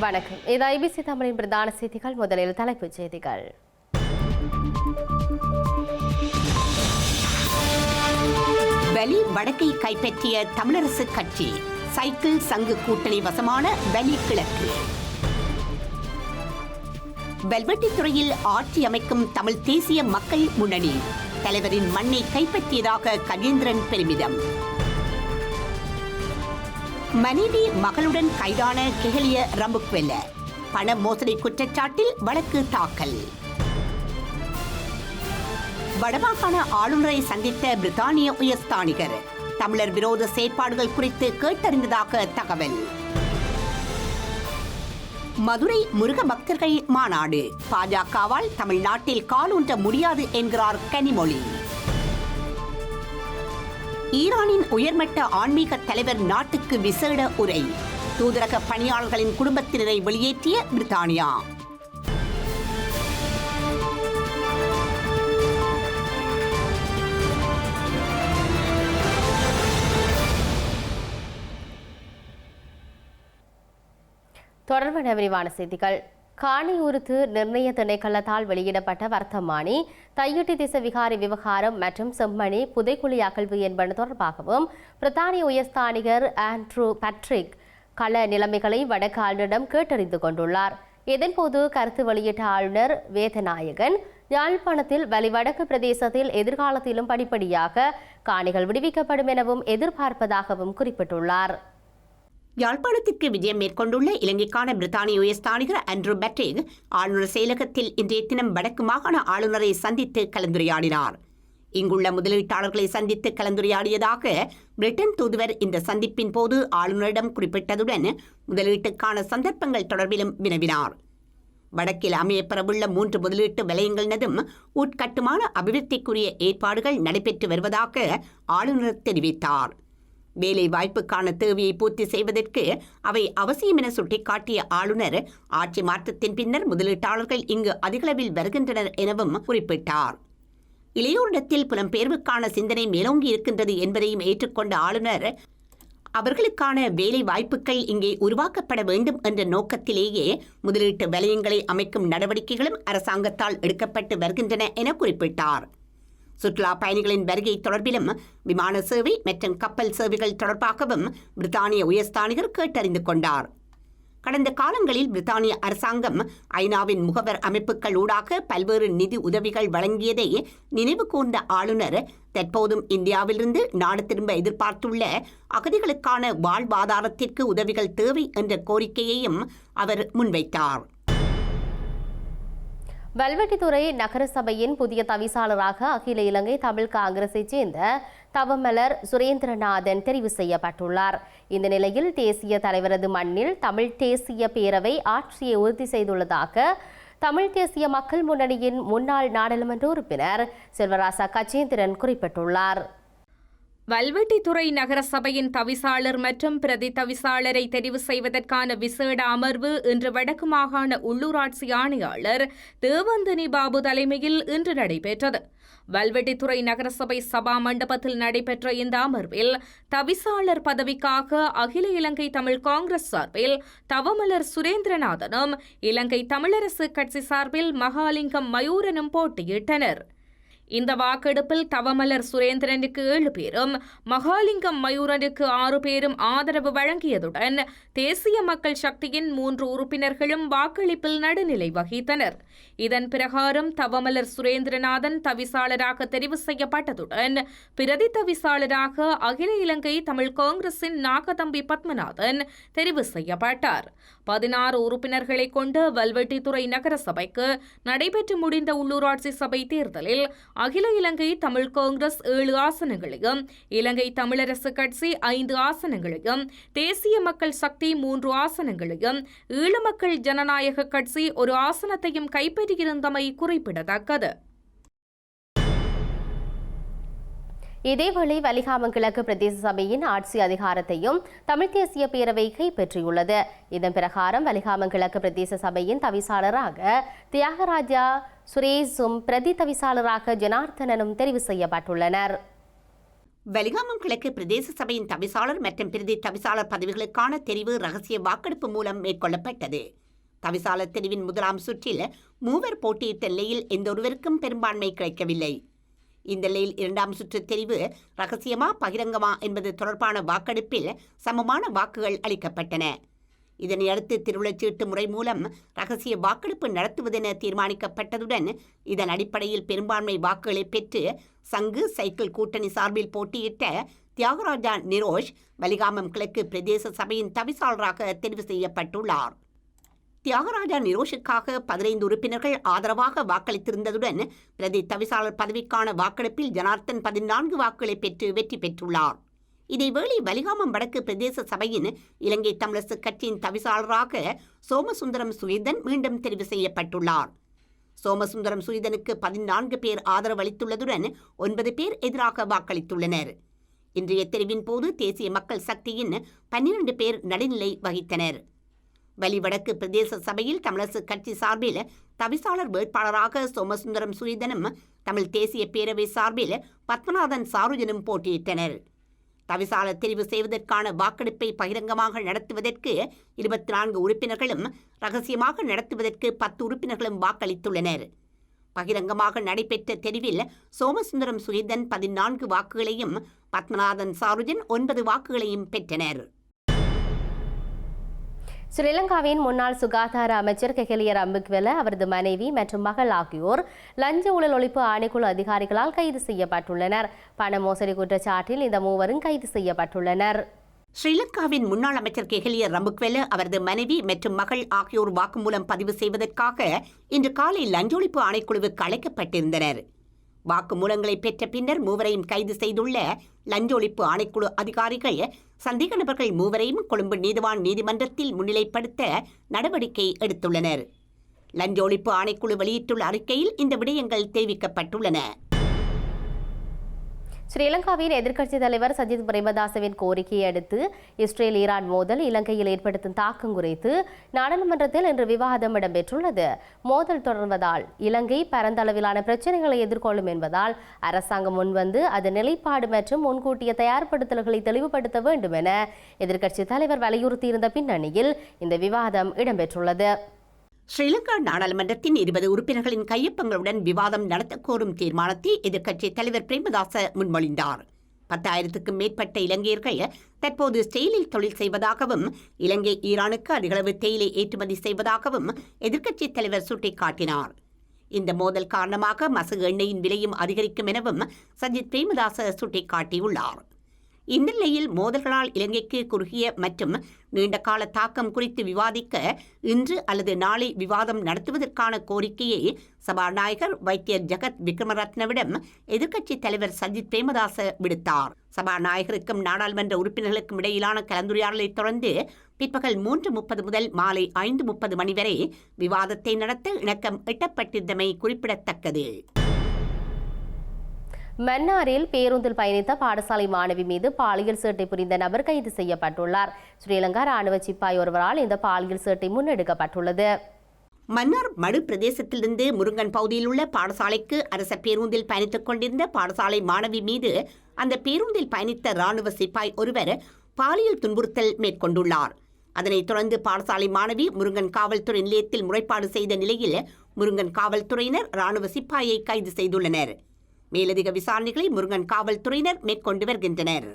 வணக்கம். இது ஐபிசி தமிழின் பிரதான செய்திகள். முதலில் தலைப்புச் செய்திகள். வலி வடக்கை கைப்பற்றிய தமிழரசு கட்சி சைக்கிள் சங்கு கூட்டணி வசமான வலி கிழக்கு. வெல்வெட்டித்துறையில் ஆட்சி அமைக்கும் தமிழ் தேசிய மக்கள் முன்னணி. தலைவரின் மண்ணை கைப்பற்றியதாக கஜேந்திரன் பெருமிதம். மனைவி மகளுடன் கைதான கெஹலிய ரம்புக்வெல்ல. பண மோசடி குற்றச்சாட்டில் வழக்கு தாக்கல். வடமாகாண ஆளுநரை சந்தித்த பிரித்தானிய உயர்ஸ்தானிகர் தமிழர் விரோத செயற்பாடுகள் குறித்து கேட்டறிந்ததாக தகவல். மதுரை முருக பக்தர்கள் மாநாடு. பாஜகவால் தமிழ்நாட்டில் காலூன்ற முடியாது என்கிறார் கனிமொழி. ஈரானின் உயர்மட்ட ஆன்மீக தலைவர் நாட்டுக்கு விசேட உரை. தூதரக பணியாளர்களின் குடும்பத்தினரை வெளியேற்றிய பிரித்தானியா. தொடர்பான விரிவான செய்திகள். காணியுறுத்து நிர்ணய திணைக்களத்தால் வெளியிடப்பட்ட வர்த்தமானி தையுட்டி திசை விகாரி விவகாரம் மற்றும் செம்மணி புதைக்குழி அகழ்வு என்பன தொடர்பாகவும் பிரித்தானிய உயர்ஸ்தானிகர் ஆண்ட்ரூ பட்ரிக் கள நிலைமைகளை வடக்கு ஆளுநரிடம் கேட்டறிந்து கொண்டுள்ளார். இதன்போது கருத்து வெளியிட்ட ஆளுநர் வேதநாயகன் யாழ்ப்பாணத்தில் வலிவடக்கு பிரதேசத்தில் எதிர்காலத்திலும் படிப்படியாக காணிகள் விடுவிக்கப்படும் எனவும் எதிர்பார்ப்பதாகவும் குறிப்பிட்டுள்ளார். யாழ்ப்பாணத்திற்கு விஜயம் மேற்கொண்டுள்ள இலங்கைக்கான பிரித்தானிய உயர்ஸ்தானிகர் அண்ட்ரூ பெட்ரிக் ஆளுநர் செயலகத்தில் இன்றைய தினம் வடக்கு மாகாண ஆளுநரை சந்தித்து கலந்துரையாடினார். இங்குள்ள முதலீட்டாளர்களை சந்தித்து கலந்துரையாடியதாக பிரிட்டன் தூதுவர் இந்த சந்திப்பின் போது ஆளுநரிடம் குறிப்பிட்டதுடன் முதலீட்டுக்கான சந்தர்ப்பங்கள் தொடர்பிலும் வினவினார். வடக்கில் அமையப்பெறவுள்ள மூன்று முதலீட்டு வலயங்களினதும் உட்கட்டுமான அபிவிருத்திக்குரிய ஏற்பாடுகள் நடைபெற்று வருவதாக ஆளுநர் தெரிவித்தார். வேலை வாய்ப்புக்கான தேவையை பூர்த்தி செய்வதற்கு அவை அவசியம் என சுட்டிக்காட்டிய ஆளுநர் ஆட்சி மாற்றத்தின் பின்னர் முதலீட்டாளர்கள் இங்கு அதிகளவில் வருகின்றனர் எனவும் குறிப்பிட்டார். இளையோரிடத்தில் புலம்பெயர்வுக்கான சிந்தனை மேலோங்கி இருக்கின்றது என்பதையும் ஏற்றுக்கொண்ட ஆளுநர் அவர்களுக்கான வேலை வாய்ப்புகள் இங்கே உருவாக்கப்பட வேண்டும் என்ற நோக்கத்திலேயே முதலீட்டு வலயங்களை அமைக்கும் நடவடிக்கைகளும் அரசாங்கத்தால் எடுக்கப்பட்டு வருகின்றன என குறிப்பிட்டார். சுற்றுலா பயணிகளின் வருகை தொடர்பிலும் விமான சேவை மற்றும் கப்பல் சேவைகள் தொடர்பாகவும் பிரித்தானிய உயர்ஸ்தானிகர் கேட்டறிந்து கொண்டார். கடந்த காலங்களில் பிரித்தானிய அரசாங்கம் ஐநாவின் முகவர் அமைப்புகள் ஊடாக பல்வேறு நிதி உதவிகள் வழங்கியதை நினைவு கூர்ந்த ஆளுநர் தற்போதும் இந்தியாவிலிருந்து நாடு திரும்ப எதிர்பார்த்துள்ள அகதிகளுக்கான வாழ்வாதாரத்திற்கு உதவிகள் தேவை என்ற கோரிக்கையையும் அவர் முன்வைத்தார். வல்வெட்டித்துறை நகர சபையின் புதிய தவிசாளராக அகில இலங்கை தமிழ் காங்கிரஸைச் சேர்ந்த தவமலர் சுரேந்திரநாதன் தெரிவு செய்யப்பட்டுள்ளார். இந்த நிலையில் தேசிய தலைவரது மண்ணில் தமிழ் தேசிய பேரவை ஆட்சியை உறுதி செய்துள்ளதாக தமிழ் தேசிய மக்கள் முன்னணியின் முன்னாள் நாடாளுமன்ற உறுப்பினர் செல்வராசா கச்சேந்திரன் குறிப்பிட்டுள்ளார். வல்வெட்டித்துறை நகரசபையின் தவிசாளர் மற்றும் பிரதி தவிசாளரை தெரிவு செய்வதற்கான விசேட அமர்வு இன்று வடக்கு மாகாண உள்ளூராட்சி ஆணையாளர் தேவந்தினி பாபு தலைமையில் இன்று நடைபெற்றது. வல்வெட்டித்துறை நகரசபை சபா மண்டபத்தில் நடைபெற்ற இந்த அமர்வில் தவிசாளர் பதவிக்காக அகில இலங்கை தமிழ் காங்கிரஸ் சார்பில் தவமலர் சுரேந்திரநாதனும் இலங்கை தமிழரசு கட்சி சார்பில் மகாலிங்கம் மயூரனும் போட்டியிட்டனர். இந்த வாக்கெடுப்பில் தவமலர் சுரேந்திரனுக்கு ஏழு பேரும் மகாலிங்கம் மயூரனுக்கு ஆறு பேரும் ஆதரவு வழங்கியதுடன் தேசிய மக்கள் சக்தியின் மூன்று உறுப்பினர்களும் வாக்களிப்பில் நடுநிலை வகித்தனர். இதன் பிரகாரம் தவமலர் சுரேந்திரநாதன் தவிசாளராக தெரிவு செய்யப்பட்டதுடன் பிரதி தவிசாளராக அகில இலங்கை தமிழ் காங்கிரசின் நாகதம்பி பத்மநாதன் தெரிவு செய்யப்பட்டார். பதினாறு உறுப்பினர்களை கொண்ட வல்வெட்டித்துறை நகரசபைக்கு நடைபெற்று முடிந்த உள்ளூராட்சி சபை தேர்தலில் அகில இலங்கை தமிழ் காங்கிரஸ் ஏழு ஆசனங்களையும் இலங்கை தமிழரசு கட்சி ஐந்து ஆசனங்களையும் தேசிய மக்கள் சக்தி மூன்று ஆசனங்களையும் ஈழ மக்கள் ஜனநாயக கட்சி ஒரு ஆசனத்தையும் கைப்பற்றியிருந்தமை குறிப்பிடத்தக்கது. இதேவேளை வலிகாமம் கிழக்கு பிரதேச சபையின் ஆட்சி அதிகாரத்தையும் தமிழ் தேசிய பேரவை கைப்பற்றியுள்ளது இதன் பிரகாரம் வலிகாமம் கிழக்கு பிரதேச சபையின் தவிசாளராக தியாகராஜா சுரேஷும் பிரதி தவிசாளராக ஜனார்த்தனனும் தெரிவு செய்யப்பட்டுள்ளனர். வலிகாமம் கிழக்கு பிரதேச சபையின் தவிசாளர் மற்றும் பிரதி தவிசாளர் பதவிகளுக்கான தெரிவு ரகசிய வாக்கெடுப்பு மூலம் மேற்கொள்ளப்பட்டது. தவிசாளர் தெரிவின் முதலாம் சுற்றில் மூவர் போட்டியிட்ட நிலையில் எந்தொருவருக்கும் பெரும்பான்மை கிடைக்கவில்லை. இந்த நிலையில் இரண்டாம் சுற்று தெரிவு ரகசியமா பகிரங்கமா என்பது தொடர்பான வாக்கெடுப்பில் சமமான வாக்குகள் அளிக்கப்பட்டன. இதனையடுத்து திருவிழச்சீட்டு முறை மூலம் ரகசிய வாக்கெடுப்பு நடத்துவதென தீர்மானிக்கப்பட்டதுடன் இதன் அடிப்படையில் பெரும்பான்மை வாக்குகளை பெற்று சங்கு சைக்கிள் கூட்டணி சார்பில் போட்டியிட்ட தியாகராஜா நிரோஷ் வலிகாமம் கிழக்கு பிரதேச சபையின் தவிசாளராக தெரிவு செய்யப்பட்டுள்ளார். தியாகராஜா நிரோஷுக்காக பதினைந்து உறுப்பினர்கள் ஆதரவாக வாக்களித்திருந்ததுடன் பிரதி தவிசாளர் பதவிக்கான வாக்கெடுப்பில் ஜனார்த்தன் பதினான்கு வாக்குகளை பெற்று வெற்றி பெற்றுள்ளார். இதேவேளை வலிகாமம் வடக்கு பிரதேச சபையின் இலங்கை தமிழரசு கட்சியின் தவிசாளராக சோமசுந்தரம் சுயதன் மீண்டும் தெரிவு செய்யப்பட்டுள்ளார். சோமசுந்தரம் சுயதனுக்கு பதினான்கு பேர் ஆதரவு அளித்துள்ளதுடன் ஒன்பது பேர் எதிராக வாக்களித்துள்ளனர். இன்றைய தெரிவின் போது தேசிய மக்கள் சக்தியின் பன்னிரண்டு பேர் நடுநிலை வகித்தனர். வலிவடக்கு பிரதேச சபையில் தமிழரசு கட்சி சார்பில் தவிசாளர் வேட்பாளராக சோமசுந்தரம் சுரீதனும் தமிழ் தேசிய பேரவை சார்பில் பத்மநாதன் சாருஜனும் போட்டியிட்டனர். தவிசாளர் தெரிவு செய்வதற்கான வாக்கெடுப்பை பகிரங்கமாக நடத்துவதற்கு இருபத்தி நான்கு உறுப்பினர்களும் ரகசியமாக நடத்துவதற்கு பத்து உறுப்பினர்களும் வாக்களித்துள்ளனர். பகிரங்கமாக நடைபெற்ற தெரிவில் சோமசுந்தரம் சுகீதன் பதினான்கு வாக்குகளையும் பத்மநாதன் சாருஜன் ஒன்பது வாக்குகளையும் பெற்றனர். ஸ்ரீலங்காவின் முன்னாள் சுகாதார அமைச்சர் கெகலியர் அம்புக்வெல அவரது மனைவி மற்றும் மகள் ஆகியோர் லஞ்ச ஊழல் ஒழிப்பு ஆணைக்குழு அதிகாரிகளால் கைது செய்யப்பட்டுள்ளனர். பண மோசடி குற்றச்சாட்டில் இந்த மூவரும் கைது செய்யப்பட்டுள்ளனர். ஸ்ரீலங்காவின் முன்னாள் அமைச்சர் கெஹலிய ரம்புக்வெல அவரது மனைவி மற்றும் மகள் ஆகியோர் வாக்குமூலம் பதிவு செய்வதற்காக இன்று காலை லஞ்ச ஒழிப்பு ஆணைக்குழுவுக்கு அழைக்கப்பட்டிருந்தனர். வாக்குமூலங்களை பெற்ற பின்னர் மூவரையும் கைது செய்துள்ள லஞ்ச ஒழிப்பு ஆணைக்குழு அதிகாரிகள் சந்தேக நபர்கள் மூவரையும் கொழும்பு நீதிவான் நீதிமன்றத்தில் முன்னிலைப்படுத்த நடவடிக்கை எடுத்துள்ளனர். லஞ்ச ஒழிப்பு ஆணைக்குழு வெளியிட்டுள்ள அறிக்கையில் இந்த விடயங்கள் தெரிவிக்கப்பட்டுள்ளன. ஸ்ரீலங்காவின் எதிர்க்கட்சித் தலைவர் சஜித் பிரேமதாசவின் கோரிக்கையை அடுத்து இஸ்ரேல் ஈரான் மோதல் இலங்கையில் ஏற்படுத்தும் தாக்கம் குறித்து நாடாளுமன்றத்தில் இன்று விவாதம் இடம்பெற்றுள்ளது. மோதல் தொடர்வதால் இலங்கை பரந்தளவிலான பிரச்சனைகளை எதிர்கொள்ளும் என்பதால் அரசாங்கம் முன்வந்து அது நிலைப்பாடு மற்றும் முன்கூட்டிய தயார்படுத்தல்களை தெளிவுபடுத்த வேண்டும் என எதிர்க்கட்சித் தலைவர் வலியுறுத்தியிருந்த பின்னணியில் இந்த விவாதம் இடம்பெற்றுள்ளது. ஸ்ரீலங்கா நாடாளுமன்றத்தின் இருபது உறுப்பினர்களின் கையொப்பங்களுடன் விவாதம் நடத்தக்கோரும் தீர்மானத்தை எதிர்க்கட்சித் தலைவர் பிரேமதாச முன்மொழிந்தார். பத்தாயிரத்துக்கும் மேற்பட்ட இலங்கையர்கள் தற்போது ஸ்டெயிலில் தொழில் செய்வதாகவும் இலங்கை ஈரானுக்கு அதிகளவு தேயிலை ஏற்றுமதி செய்வதாகவும் எதிர்க்கட்சித் தலைவர் சுட்டிக்காட்டினார். இந்த மோதல் காரணமாக மசகு எண்ணெயின் விலையும் அதிகரிக்கும் எனவும் சஜித் பிரேமதாச சுட்டிக்காட்டியுள்ளார். இந்த நிலையில் மோதல்களால் இலங்கைக்கு குறுகிய மற்றும் நீண்டகால தாக்கம் குறித்து விவாதிக்க இன்று அல்லது நாளை விவாதம் நடத்துவதற்கான கோரிக்கையை சபாநாயகர் வைத்தியர் ஜெகத் விக்ரமரத்னவிடம் எதிர்க்கட்சித் தலைவர் சஜித் பிரேமதாச விடுத்தார். சபாநாயகருக்கும் நாடாளுமன்ற உறுப்பினர்களுக்கும் இடையிலான கலந்துரையாடலை தொடர்ந்து பிற்பகல் மூன்று முப்பது முதல் மாலை ஐந்து முப்பது மணி வரை விவாதத்தை நடத்த இணக்கம் எட்டப்பட்டிருந்தமை குறிப்பிடத்தக்கது. மன்னாரில் பேருந்தில் பயணித்த பாடசாலை மாணவி மீது பாலியல் சேட்டை புரிந்த நபர் கைது செய்யப்பட்டுள்ளார். ஸ்ரீலங்கா ராணுவ சிப்பாய் ஒருவரால் இந்த பாலியல் சேட்டை முன்னெடுக்கப்பட்டுள்ளது. மன்னார் மடு பிரதேசத்திலிருந்து முருங்கன் பகுதியில் உள்ள பாடசாலைக்கு அரச பேருந்தில் பயணித்துக் கொண்டிருந்த பாடசாலை மாணவி மீது அந்த பேருந்தில் பயணித்த ராணுவ சிப்பாய் ஒருவர் பாலியல் துன்புறுத்தல் மேற்கொண்டுள்ளார். அதனைத் தொடர்ந்து பாடசாலை மாணவி முருங்கன் காவல்துறை நிலையத்தில் முறைப்பாடு செய்த நிலையில் முருங்கன் காவல்துறையினர் ராணுவ சிப்பாயை கைது செய்துள்ளனர். மேலதிக விசாரணைகளை முருகன் காவல்துறையினர் மேற்கொண்டு வருகின்றனர்.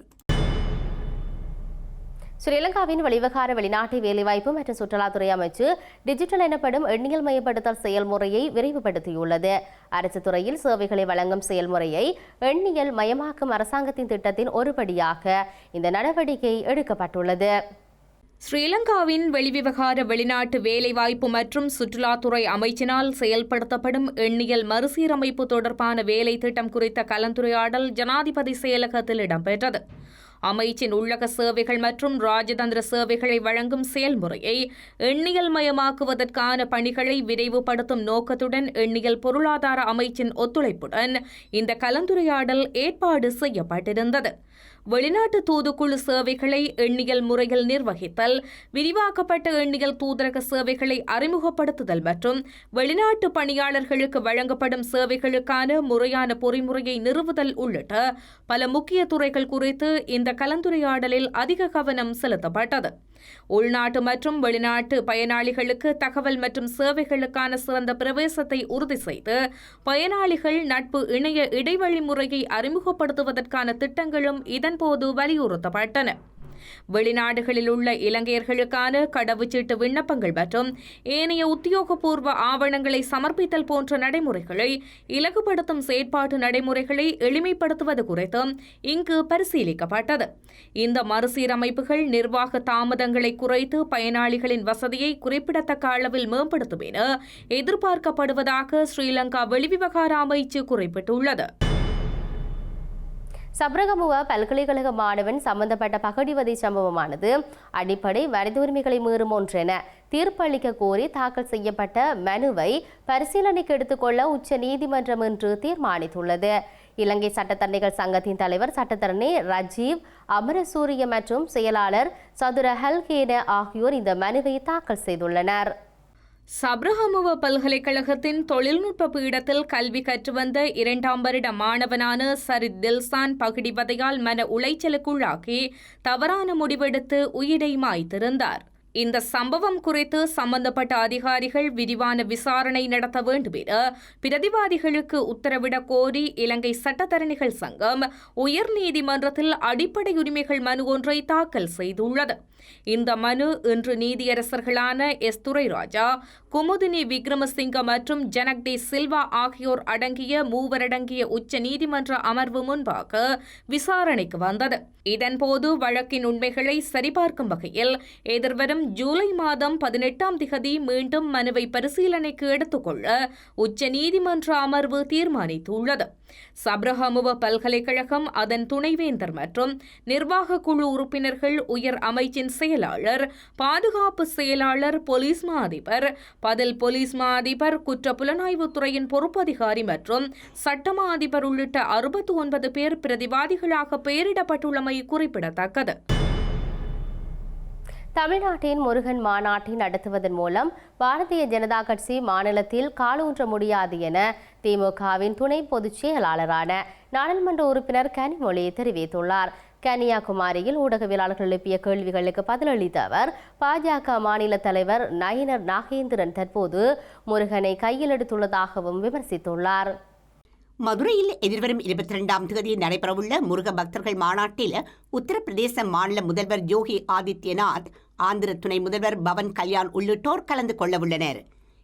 ஸ்ரீலங்காவின் வெளிவகார வெளிநாட்டு வேலைவாய்ப்பு மற்றும் சுற்றுலாத்துறை அமைச்சு டிஜிட்டல் எனப்படும் எண்ணியல் மயப்படுத்தல் செயல்முறையை விரைவுபடுத்தியுள்ளது. அரசு துறையில் சேவைகளை வழங்கும் செயல்முறையை எண்ணியல் மயமாக்கும் அரசாங்கத்தின் திட்டத்தின் ஒருபடியாக இந்த நடவடிக்கை எடுக்கப்பட்டுள்ளது. ஸ்ரீலங்காவின் வெளிவிவகார வெளிநாட்டு வேலைவாய்ப்பு மற்றும் சுற்றுலாத்துறை அமைச்சினால் செயல்படுத்தப்படும் எண்ணியல் மறுசீரமைப்பு தொடர்பான வேலை திட்டம் குறித்த கலந்துரையாடல் ஜனாதிபதி செயலகத்தில் இடம்பெற்றது. அமைச்சின் உள்ளக சேவைகள் மற்றும் ராஜதந்திர சேவைகளை வழங்கும் செயல்முறையை எண்ணியல் மயமாக்குவதற்கான பணிகளை விரைவுபடுத்தும் நோக்கத்துடன் எண்ணியல் பொருளாதார அமைச்சின் ஒத்துழைப்புடன் இந்த கலந்துரையாடல் ஏற்பாடு செய்யப்பட்டிருந்தது. வெளிநாட்டு தூதுக்குழு சேவைகளை எண்ணியல் முறையில் நிர்வகித்தல் விரிவாக்கப்பட்ட எண்ணியல் தூதரக சேவைகளை அறிமுகப்படுத்துதல் மற்றும் வெளிநாட்டு பணியாளர்களுக்கு வழங்கப்படும் சேவைகளுக்கான முறையான பொறிமுறையை நிறுவுதல் உள்ளிட்ட பல முக்கிய துறைகள் குறித்து இந்த கலந்துரையாடலில் அதிக கவனம் செலுத்தப்பட்டது. உள்நாட்டு மற்றும் வெளிநாட்டு பயனாளிகளுக்கு தகவல் மற்றும் சேவைகளுக்கான சிறந்த பிரவேசத்தை உறுதி செய்து பயனாளிகள் நட்பு இணைய இடைவழி முறையை அறிமுகப்படுத்துவதற்கான திட்டங்களும் இதன்போது வலியுறுத்தப்பட்டன. வெளிநாடுகளில் உள்ள இலங்கையர்களுக்கான கடவுச்சீட்டு விண்ணப்பங்கள் மற்றும் ஏனைய உத்தியோகபூர்வ ஆவணங்களை சமர்ப்பித்தல் போன்ற நடைமுறைகளை இலகுபடுத்தும் செயற்பாட்டு நடைமுறைகளை எளிமைப்படுத்துவது குறித்தும் இங்கு பரிசீலிக்கப்பட்டது. இந்த மறுசீரமைப்புகள் நிர்வாக தாமதங்களை குறைத்து பயனாளிகளின் வசதியை குறிப்பிடத்தக்க அளவில் மேம்படுத்தும் என எதிர்பார்க்கப்படுவதாக ஸ்ரீலங்கா வெளிவிவகார அமைச்சு குறிப்பிட்டுள்ளது. சப்ரகமுவ பல்கலைக்கழக மாணவன் சம்பந்தப்பட்ட பகடிவதை சம்பவமானது. அடிப்படை மனித உரிமைகளை மீறும் ஒன்றென தீர்ப்பளிக்க கோரி தாக்கல் செய்யப்பட்ட மனுவை பரிசீலனைக்கு எடுத்துக்கொள்ள உச்ச நீதிமன்றம் இன்று தீர்மானித்துள்ளது. இலங்கை சட்டத்தரணிகள் சங்கத்தின் தலைவர் சட்டத்தரணி ரஜீவ் அமரசூரிய மற்றும் செயலாளர் சதுர ஹல்கேன ஆகியோர் இந்த மனுவை தாக்கல் செய்துள்ளனர். சப்ரஹமுவ பல்கலைக்கழகத்தின் தொழில்நுட்ப பீடத்தில் கல்வி கற்று வந்த இரண்டாம் வருட மாணவனான சரித் தில்சான் பகுடிவதையால் மன உளைச்சலுக்குள்ளாக்கி தவறான முடிவெடுத்து உயிரை மாய்த்திருந்தார். இந்த சம்பவம் குறித்து சம்பந்தப்பட்ட அதிகாரிகள் விரிவான விசாரணை நடத்த வேண்டும் என பிரதிவாதிகளுக்கு உத்தரவிடக் கோரி இலங்கை சட்டத்தரணிகள் சங்கம் உயர்நீதிமன்றத்தில் அடிப்படை உரிமைகள் மனு ஒன்றை தாக்கல் செய்துள்ளது. இந்த மனு இன்று நீதியரசர்களான எஸ். துரைராஜா குமுதினி விக்ரமசிங்க மற்றும் ஜனக் டி சில்வா ஆகியோர் அடங்கிய மூவரடங்கிய உச்ச நீதிமன்ற அமர்வு முன்பாக விசாரணைக்கு வந்தது. இதன்போது வழக்கின் உண்மைகளை சரிபார்க்கும் வகையில் எதிர்வரும் ஜூலை மாதம் பதினெட்டாம் திகதி மீண்டும் மனுவை பரிசீலனைக்கு எடுத்துக்கொள்ள உச்ச நீதிமன்ற அமர்வு தீர்மானித்துள்ளது. சப்ரஹமுவ பல்கலைக்கழகம் அதன் துணைவேந்தர் மற்றும் நிர்வாக குழு உறுப்பினர்கள் உயர் அமைச்சின் செயலாளர் பாதுகாப்பு செயலாளர் போலீஸ் மா அதிபர் பதில் போலீஸ் மா அதிபர் குற்ற புலனாய்வுத் துறையின் பொறுப்பதிகாரி மற்றும் சட்டமா அதிபர் உள்ளிட்ட அறுபத்தி ஒன்பது பேர் பிரதிவாதிகளாக பெயரிடப்பட்டுள்ளமை குறிப்பிடத்தக்கது. தமிழ்நாட்டின் முருகன் மாநாட்டை நடத்துவதன் மூலம் பாரதிய ஜனதா கட்சி மாநிலத்தில் காலூன்ற முடியாது என திமுகவின் துணை பொதுச் செயலாளரான நாடாளுமன்ற உறுப்பினர் கனிமொழி தெரிவித்துள்ளார். கன்னியாகுமரியில் ஊடகவியலாளர்கள் எழுப்பிய கேள்விகளுக்கு பதிலளித்த அவர் பாஜக மாநில தலைவர் நயினர் நாகேந்திரன் தற்போது முருகனை கையில் எடுத்துள்ளதாகவும் விமர்சித்துள்ளார். மதுரையில் எதிர்வரும் இருபத்தி ரெண்டாம் தேதி நடைபெறவுள்ள முருக பக்தர்கள் மாநாட்டில் உத்தரப்பிரதேச மாநில முதல்வர் யோகி ஆதித்யநாத் ஆந்திர துணை முதல்வர் பவன் கல்யாண் உள்ளிட்டோர் கலந்து கொள்ளவுள்ளனர்.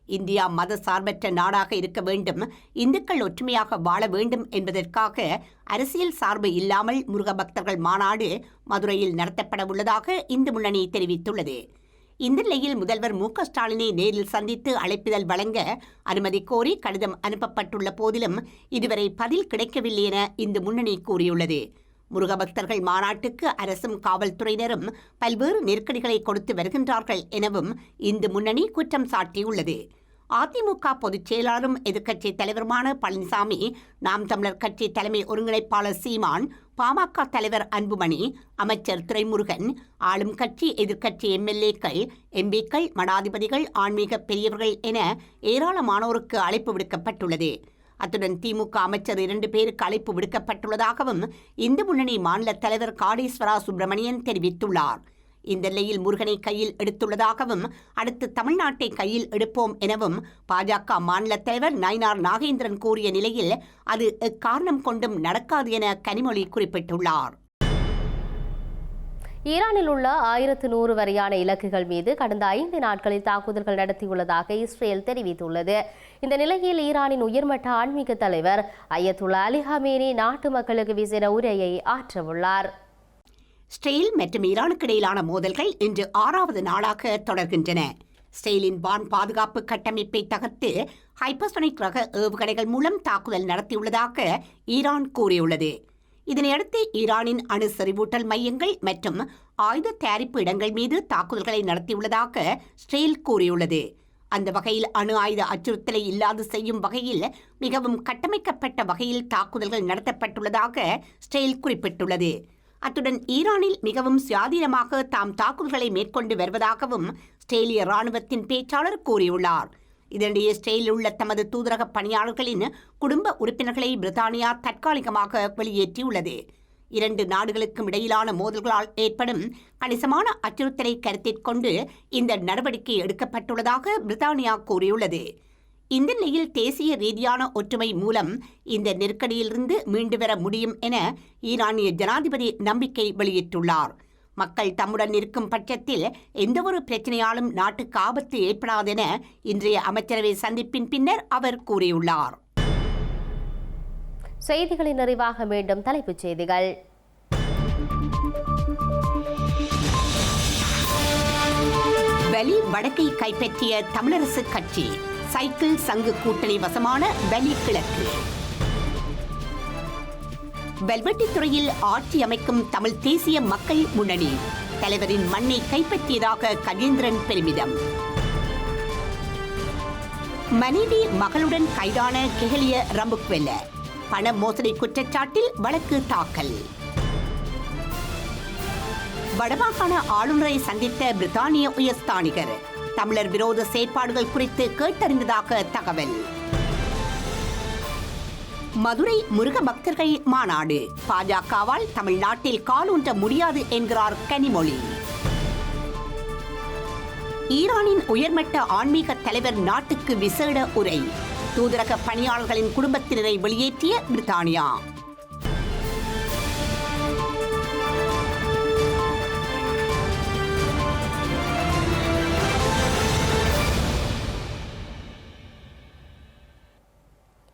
இந்தியா மத சார்பற்ற நாடாக இருக்க வேண்டும் இந்துக்கள் ஒற்றுமையாக வாழ வேண்டும் என்பதற்காக அரசியல் சார்பு இல்லாமல் முருக பக்தர்கள் மாநாடு மதுரையில் நடத்தப்பட உள்ளதாக இந்து முன்னணி தெரிவித்துள்ளது. இந்த நிலையில் முதல்வர் மு ஸ்டாலினை நேரில் சந்தித்து அழைப்பிதழ் வழங்க அனுமதி கோரி கடிதம் அனுப்பப்பட்டுள்ள போதிலும் இதுவரை பதில் கிடைக்கவில்லை என இந்த முன்னணி கூறியுள்ளது. முருகபக்தர்கள் மாநாட்டுக்கு அரசும் காவல்துறையினரும் பல்வேறு நெருக்கடிகளை கொடுத்து வருகின்றார்கள் எனவும் இந்து முன்னணி குற்றம் சாட்டியுள்ளது. அதிமுக பொதுச் செயலாளரும் எதிர்க்கட்சி தலைவருமான பழனிசாமி நாம் தமிழர் கட்சி தலைமை ஒருங்கிணைப்பாளர் சீமான் பாமக தலைவர் அன்புமணி அமைச்சர் துரைமுருகன் ஆளும் கட்சி எதிர்க்கட்சி எம்எல்ஏக்கள் எம்பிக்கள் மடாதிபதிகள் ஆன்மீக பெரியவர்கள் என ஏராளமானோருக்கு அழைப்பு விடுக்கப்பட்டுள்ளது. அத்துடன் திமுக அமைச்சர் இரண்டு பேருக்கு அழைப்பு விடுக்கப்பட்டுள்ளதாகவும் இந்து முன்னணி மாநில தலைவர் காடேஸ்வரா சுப்பிரமணியன் தெரிவித்துள்ளார். இந்த நிலையில் முருகனை கையில் எடுத்துள்ளதாகவும் அடுத்து தமிழ்நாட்டை கையில் எடுப்போம் எனவும் பாஜக மாநில தலைவர் நயினார் நாகேந்திரன் கூறிய நிலையில் அது எக்காரணம் கொண்டும் நடக்காது என கனிமொழி குறிப்பிட்டுள்ளார். ஈரானில் உள்ள ஆயிரத்து நூறு வரையான இலக்குகள் மீது கடந்த ஐந்து நாட்களில் தாக்குதல்கள் நடத்தியுள்ளதாக இஸ்ரேல் தெரிவித்துள்ளது. இந்த நிலையில் ஈரானின் உயர்மட்ட ஆன்மீக தலைவர் அயத்துல்லா அலி ஹமேனி நாட்டு மக்களுக்கு விசேட உரையை ஆற்றவுள்ளார். ஸ்டெயில் மற்றும் ஈரானுக்கு இடையிலான மோதல்கள் இன்று ஆறாவது நாளாக தொடர்கின்றன. ஸ்டெயிலின் வான் பாதுகாப்பு கட்டமைப்பை தகர்த்து ஹைப்பர்சோனிக் ரக ஏவுகணைகள் மூலம் தாக்குதல் நடத்தியுள்ளதாக ஈரான் கூறியுள்ளது. இதனையடுத்து ஈரானின் அணு செறிவூட்டல் மையங்கள் மற்றும் ஆயுத தயாரிப்பு இடங்கள் மீது தாக்குதல்களை நடத்தியுள்ளதாக ஸ்டெயில் கூறியுள்ளது. அந்த வகையில் அணு ஆயுத அச்சுறுத்தலை இல்லாது செய்யும் வகையில் மிகவும் கட்டமைக்கப்பட்ட வகையில் தாக்குதல்கள் நடத்தப்பட்டுள்ளதாக ஸ்டெயில் குறிப்பிட்டுள்ளது. அத்துடன் ஈரானில் மிகவும் சுயாதீனமாக தாம் தாக்குதல்களை மேற்கொண்டு வருவதாகவும் ஸ்ட்ரேலிய ராணுவத்தின் பேச்சாளர் கூறியுள்ளார். இதனிடையே ஸ்ட்ரேலில் உள்ள தமது தூதரக பணியாளர்களின் குடும்ப உறுப்பினர்களை பிரித்தானியா தற்காலிகமாக வெளியேற்றியுள்ளது. இரண்டு நாடுகளுக்கும் இடையிலான மோதல்களால் ஏற்படும் கணிசமான அச்சுறுத்தலை கருத்தில் கொண்டு இந்த நடவடிக்கை எடுக்கப்பட்டுள்ளதாக பிரித்தானியா கூறியுள்ளது. இந்த நிலையில் தேசிய ரீதியான ஒற்றுமை மூலம் இந்த நெருக்கடியிலிருந்து மீண்டு வர முடியும் என ஈரானிய ஜனாதிபதி நம்பிக்கை வெளியிட்டுள்ளார். மக்கள் தம்முடன் இருக்கும் பட்சத்தில் எந்தவொரு பிரச்சனையாலும் நாட்டுக்கு ஆபத்து ஏற்படாதென இன்றைய அமைச்சரவை சந்திப்பின் பின்னர் அவர் கூறியுள்ளார். செய்திகளின் நிறைவாக மீண்டும் தலைப்புச் செய்திகள். வலி வடக்கை கைப்பற்றிய தமிழரசு கட்சி சைக்கிள் சங்கு கூட்டணி வசமான வலி கிழக்கு. வெல்வெட்டித்துறையில் ஆட்சி அமைக்கும் தமிழ் தேசிய மக்கள் முன்னணி. தலைவரின் மண்ணை கைப்பற்றியதாக கஜேந்திரன் பெருமிதம். மனைவி மகளுடன் கைதான கெஹலிய ரம்புக்வெல்ல பண மோசடி குற்றச்சாட்டில் வழக்கு தாக்கல். வடமாகாண ஆளுநரை சந்தித்த பிரித்தானிய உயர்ஸ்தானிகர் தமிழர் விரோத செயற்பாடுகள் குறித்து கேட்டறிந்ததாக தகவல். மதுரை முருக பக்தர்கள் மாநாடு. பாஜகவால் தமிழ்நாட்டில் காலூன்ற முடியாது என்கிறார் கனிமொழி. ஈரானின் உயர்மட்ட ஆன்மீக தலைவர் நாட்டுக்கு விசேட உரை. தூதரக பணியாளர்களின் குடும்பத்தினரை வெளியேற்றிய பிரித்தானியா.